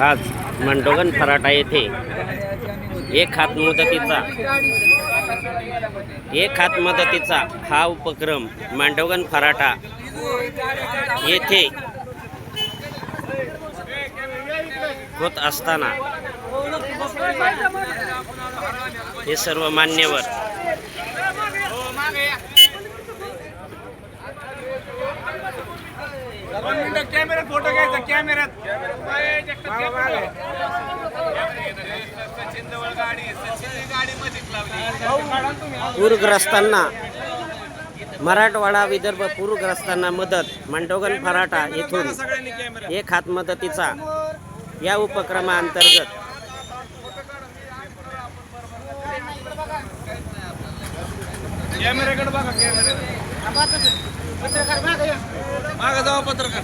आज मंडोगन फराटा येथे एक हात मुदतीचा एक हात मदतीचा हा उपक्रम मांडोगन फराटा येथे होत असताना हे सर्व मान्यवर घ्यायचा कॅमेऱ्यात. पूरग्रस्तांना मराठवाडा विदर्भ पूरग्रस्तांना मदत मंडोगन फराटा येथून कॅमेरा एक हात मदतीचा या उपक्रमाअंतर्गत कॅमेऱ्याकडे बघा कॅमेऱ्याकडे. मागे जावा पत्रकार